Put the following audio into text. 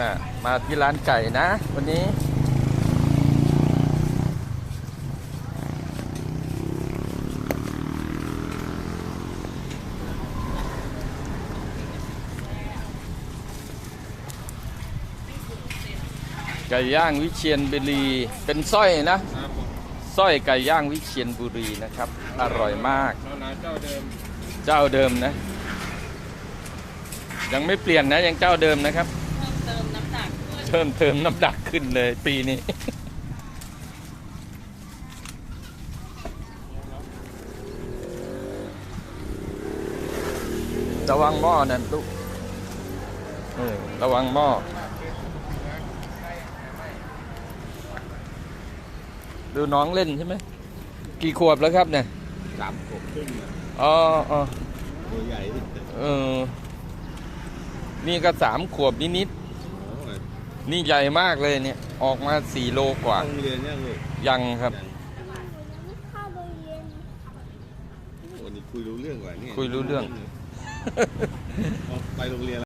มามาที่ร้านไก่นะ วันนี้ ไก่ย่างวิเชียนบุรี เป็นสร้อยนะครับผมสร้อยไก่ย่างวิเชียนบุรีนะครับ อร่อยมากเรานาเจ้าเดิม เจ้าเดิมนะ ยังไม่เปลี่ยนนะยังเจ้าเดิมนะครับ เติมน้ำหนักขึ้น เพิ่มเติมน้ำหนักขึ้นเลยปีนี้ระวังหม้อนั่นตุ๊กเออระวังหม้อ ดูน้องเล่นใช่ไหม กี่ขวบแล้วครับเนี่ยสามขวบครึ่งนะอ๋ออ๋อตัวใหญ่เออ นี่ก็สามขวบนิดโอ้ยๆ นี่ใหญ่มากเลยเนี่ย ออกมาสี่โลกว่า โรงเรียนยังลูกยังครับยังโอ้นี่คุยรู้เรื่องกว่านี่คุยรู้เรื่องไปโรงเรียน